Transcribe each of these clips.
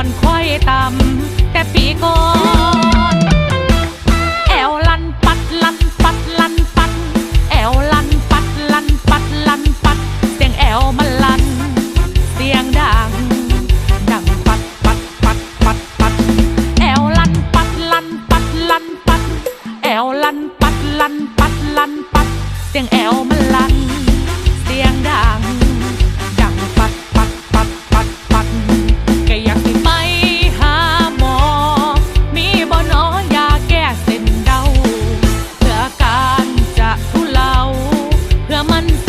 นอนควยต่ำแต่ปีก่อนแอวลันปัดลันปัดลันปัด แอวลันปัดลันปัดลันปัด เสียงแอวมันลัน เสียงดัง ดังปัดปัดปัดปัดปัด แอวลันปัดลันปัดลันปัด แอวลันปัดลันปัดลันปัด เสียงแอวมันลัน เสียงดัง เ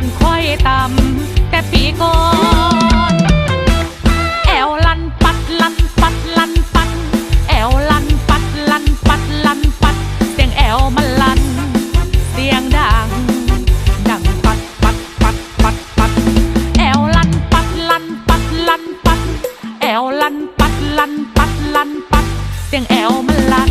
อนค่อยต่ำแต่ปีก่อนแอวลันปัดลันปัดลันปัดแอวลันปัดลันปัดลันปัด เสียงแอวมันลัน เสียงดัง ดังปัดปัดปัดปัดปัดแอวลันปัดลันปัดลันปัดแอวลันปัดลันปัดลันปัด เสียงแอวมันลัน